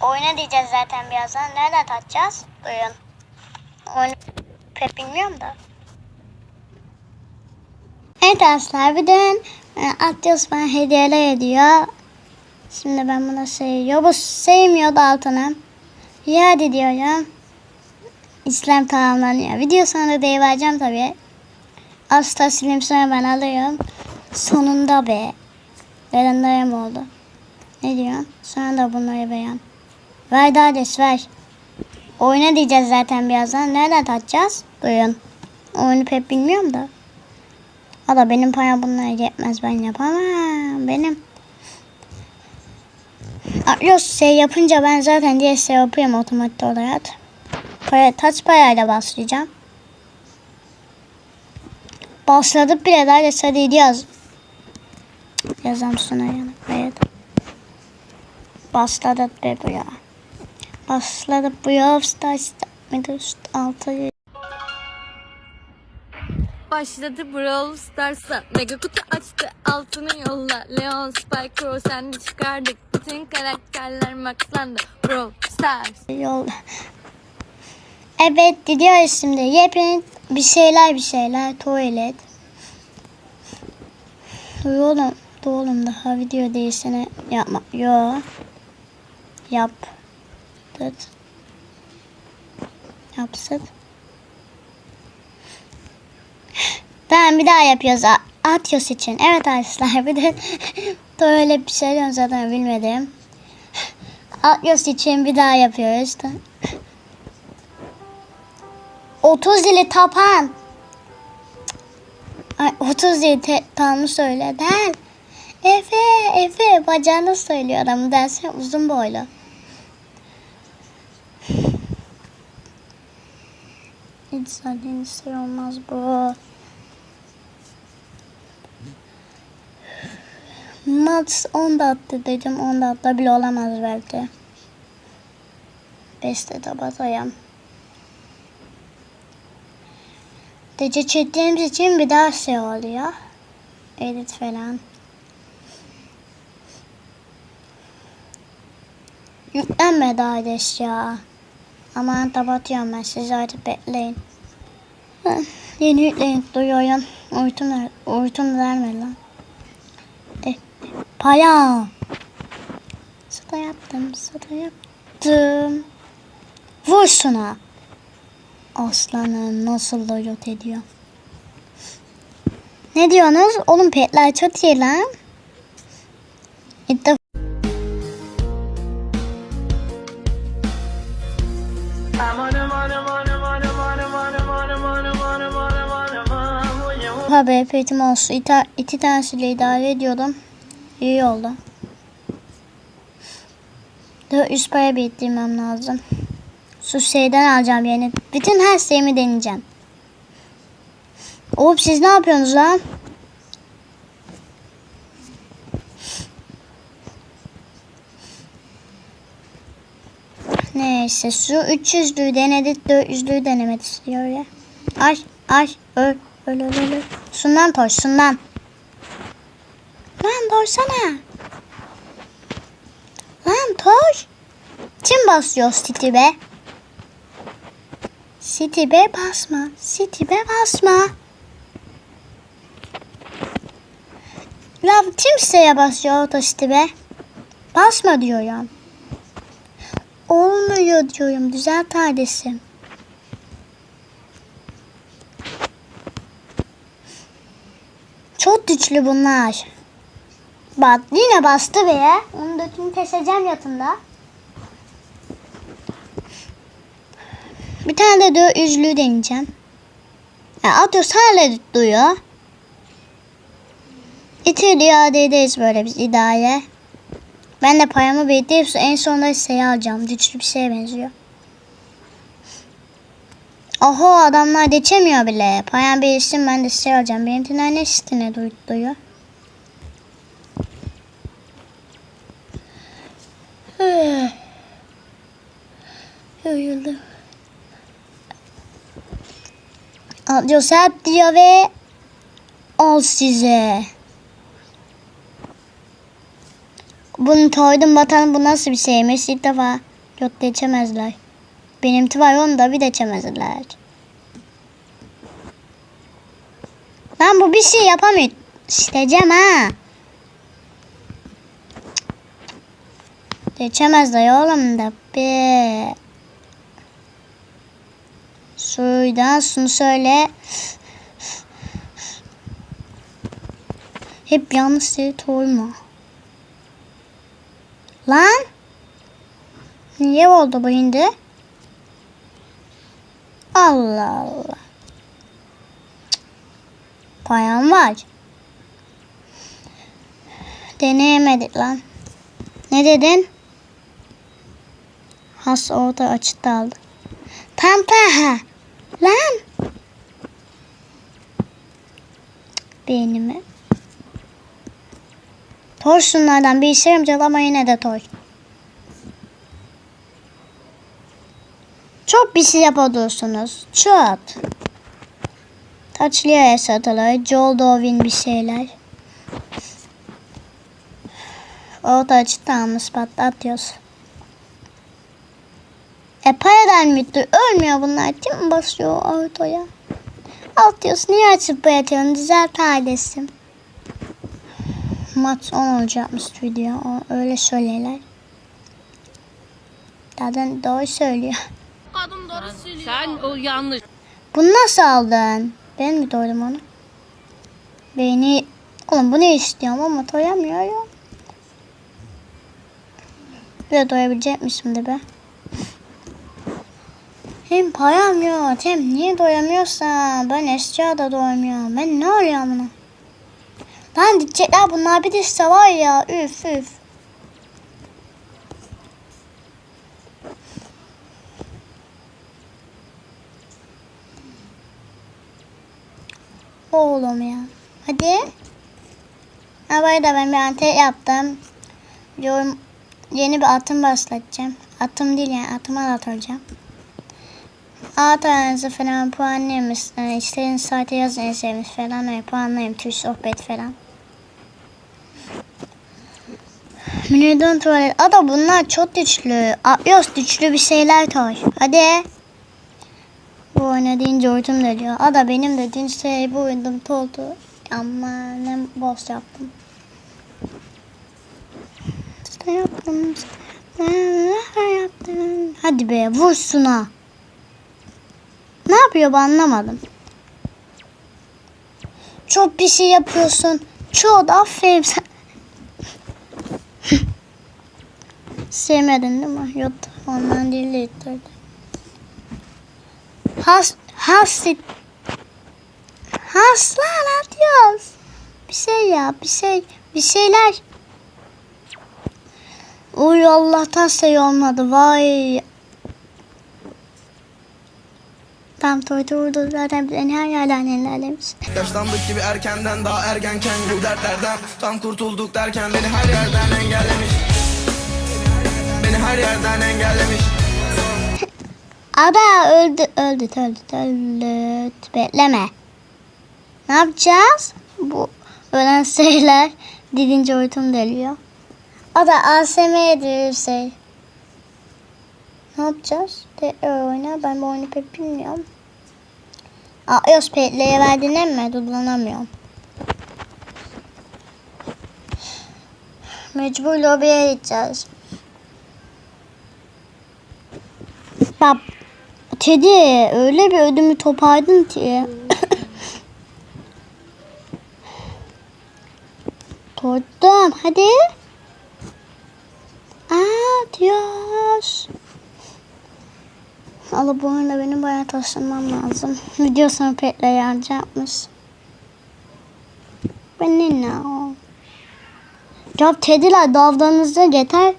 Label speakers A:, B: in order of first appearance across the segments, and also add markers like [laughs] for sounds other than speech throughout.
A: Oyna diyeceğiz zaten birazdan. Nereden atacağız? Oyun. Oyun pek bilmiyorum da. Evet arkadaşlar bir de Atyos bana hediyeler ediyor. Şimdi ben buna seviyor. Bu sevmiyordu altına. Ya diyorum. İslam tamamlanıyor. Video sonunda deyivereceğim tabii. Asla silim sonra ben alıyorum. Sonunda be. Verenlerim oldu. Ne diyorsun? Sonra da bunları beğen. Ver Dades ver. Oyna diyeceğiz zaten birazdan. Nereden atacağız? Buyurun. Oyunu pek bilmiyorum da. Valla benim param bunlara yetmez. Ben yapamam. Benim. Yok şey yapınca ben zaten diye şey yapıyorum otomatik olarak. Para, taç parayla başlayacağım. Başladık bile daha da hadi yaz. Yazam sana yanık. Evet. Başladık be bu. Başladık bu ya. Start Middle altı.
B: Başladı Brawl Stars'a Mega kutu açtı altını yolla Leon, Spike, Crow sen de çıkardık Bütün karakterler maxlandı Brawl Stars
A: Yol. Evet gidiyoruz şimdi. Yepyeni bir şeyler bir şeyler. Tuvalet. Dur oğlum daha video değilsene yapma. Yo. Yap. Dıt. Yapsın. Tamam bir daha yapıyoruz. Atyos için. Evet arkadaşlar bir de [laughs] böyle bir şey diyorum zaten bilmedim. Atyos için bir daha yapıyoruz. 30 dili tapan. Ay 30 dili tamı söyle. Der. Efe, Efe bacağını söylüyor adamı dersen uzun boylu. Hiç zaten şey olmaz bu. Max 10 da attı dedim 10 da attı bile olamaz belki. 5'te de batayım. Gece çektiğimiz için bir daha şey oluyor. Edit falan. Yüklenme daha edes ya. Aman kapatıyorum ben sizi artık bekleyin. Yeni yükleyin duyuyorum. Uyutum, ver- uyutum verme lan. E, paya. Sada yaptım, sada yaptım. Vur şuna. Aslanım nasıl da yok ediyor. Ne diyorsunuz? Oğlum petler çok iyi lan. Defa Haber petim olsun. İki, iki tanesiyle idare ediyordum. İyi oldu. 400 para biriktirmem lazım. Su şeyden alacağım yani. Bütün her şeyimi deneyeceğim. Oğlum siz ne yapıyorsunuz lan? Neyse su 300'lüğü denedik 400'lüğü denemek istiyor ya. Ay ay öl öl öl. öl. Şundan toş şundan. Lan dorsana. Lan toş. Kim basıyor City be? City be basma. City be basma. Ya kimseye basıyor o City be. Basma diyorum. Olmuyor diyorum. Düzelt kardeşim. Çok güçlü bunlar. Bak yine bastı be. Onun dökünü keseceğim yatında. Bir tane de dö yüzlüğü deneyeceğim. Ya Atos hala duyuyor. İtir iade böyle biz idare. Ben de paramı biriktirip en sonunda şey alacağım. Güçlü bir şeye benziyor. Oho adamlar geçemiyor bile. Param biriksin ben de şey alacağım. Benimkiler ne sitine duyuyor. Yoruldum. Joseph diyor ve al size. Bunu toydum bakalım bu nasıl bir şeymiş ilk defa. Yok geçemezler. Benimki var da bir geçemezler. Ben bu bir şey yapamıyorum. İsteyeceğim ha. Geçemezler oğlum da be. Suydan şunu söyle. Hep yanlış şey koyma. Lan. Niye oldu bu şimdi? Allah Allah. Payan var. Deneyemedik lan. Ne dedin? Has orada açıkta aldı. Ha. Lan. Beynimi. Toy şunlardan bir işe yamayacak ama yine de toy. Bir şey yapıyorsunuz. Çok. Taçlıya satılır. Joel Dovin bir şeyler. Orada açıkta almış patlatıyoruz. E paradan müdür ölmüyor bunlar. Kim basıyor ortaya? Atıyoruz. Niye açıp bırakıyorsun? Düzelt ailesi. Maç 10 olacakmış video. O, öyle söylerler. Zaten doğru söylüyor.
B: Doğru söylüyor.
C: Sen o yanlış.
A: Bunu nasıl aldın? Ben mi doydum onu? Beni... Oğlum bunu istiyorum ama doyamıyorum. Bir de doyabilecekmişim de be. Hem param yok hem niye doyamıyorsam ben eşya da doyamıyorum. Ben ne arıyorum bunu? Lan diyecekler bunlar bir de var ya üf üf. Oğlum ya. Hadi. Ha arada ben bir antet yaptım. Diyorum yeni bir atım başlatacağım. Atım değil yani atıma da atacağım. At aranızı falan puanlayamış. Yani istediğiniz saate yazın sevmiş falan. Öyle puanlayayım. Tüy sohbet falan. Minidon tuvalet. Ada bunlar çok güçlü. Atlıyoruz güçlü bir şeyler koy. Hadi. Bu oyuna deyince uytum geliyor. Ada benim dediğin şey bu oyunum oldu. Ama ne boss yaptım. İşte yaptım. Ne yaptım? Hadi be vur şuna. Ne yapıyor bu anlamadım. Çok bir şey yapıyorsun. Çok aferin sen. [laughs] Sevmedin değil mi? Yok ondan değil de. Has, hasit. Haslan atıyoruz. Bir şey ya bir şey bir şeyler. Uy Allah'tan şey olmadı vay. Tam toyda vurdu zaten beni her yerden engellemiş.
D: Yaşlandık gibi erkenden daha ergenken bu dertlerden Tam kurtulduk derken beni her yerden engellemiş Beni her yerden engellemiş
A: Ada öldü öldü öldü öldü. Bekleme. Ne yapacağız? Bu ölen şeyler didince uytum geliyor. Ada ASMR diyor şey. Ne yapacağız? Tekrar oyna. Ben bu oyunu pek bilmiyorum. Aa, iOS Pay'leye verdiğine mi? Dudlanamıyorum. Mecbur lobiye gideceğiz. Bak Teddy öyle bir ödümü topardın ki. [coughs] Tordum hadi. Aa diyor. Allah bu oyunda benim bayağı taşınmam lazım. Video sana petle yapmış. Ben ne ne o? Ya Teddy'ler davranınızda yeter.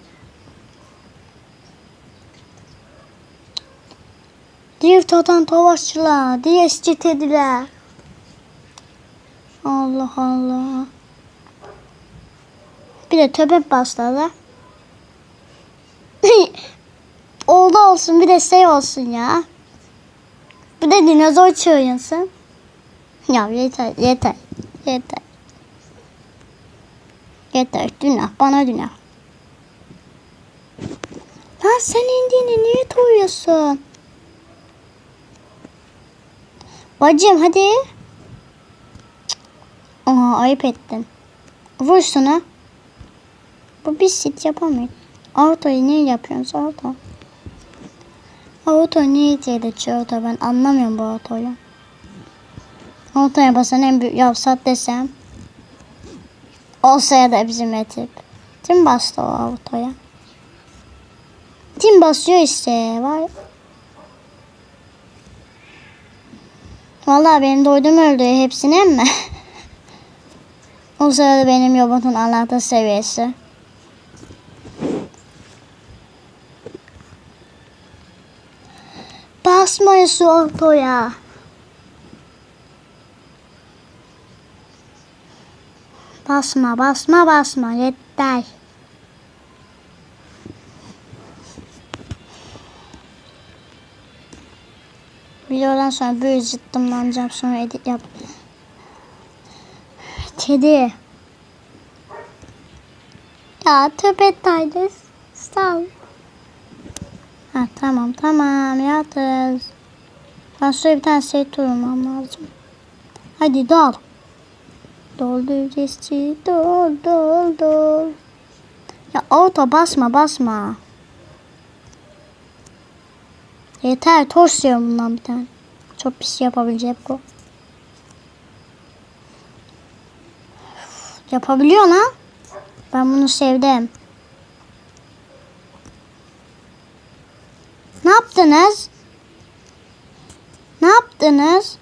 A: Drift atan tovaşçılar, DSC Teddy'ler. Allah Allah. Bir de töpep başladı. [laughs] Oldu olsun bir de şey olsun ya. Bir de dinozor çığırınsın. Ya yeter yeter yeter. Yeter günah bana günah. Lan sen indiğini niye koyuyorsun? Bacım hadi. Aa ayıp ettin. Vur şunu. Bu bir sit yapamıyor. Autoyu niye yapıyorsun auto? Auto niye tehlikeli auto ben anlamıyorum bu autoyu. Autoya basan en büyük yapsat desem. Olsa ya da bizim etip. Kim bastı o autoya? Kim basıyor işte var. Vallahi benim doydum öldü hepsine mi? [laughs] o sırada benim robotun anahtar seviyesi. Basmayın şu ortaya. Basma basma basma yeter. Videodan sonra böyle zıttımlanacağım sonra edit yap. Kedi. Ya tövbe Titus. Sağ. Ha tamam tamam yatız. Ben şuraya bir tane şey tutmam lazım. Hadi dol. Doldur resçi dol dol dol. Ya auto basma basma. Yeter toz yiyorum bundan bir tane. Çok pis yapabilecek bu. Yapabiliyor lan. Ben bunu sevdim. Ne yaptınız? Ne yaptınız?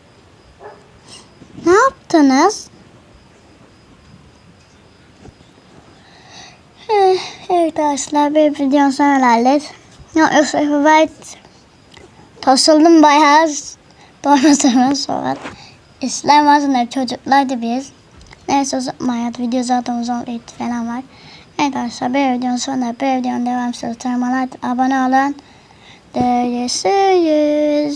A: Ne yaptınız? Eh, Evet arkadaşlar bir videonun sonuna geldik. Ya evet Tosıldım bayağı doğmasından sonra. İslam ağzında çocuklardı biz. Neyse uzatmayın. Video zaten uzun bir falan var. Evet arkadaşlar bir videonun sonunda bir videonun devam sırasına abone olun. Görüşürüz.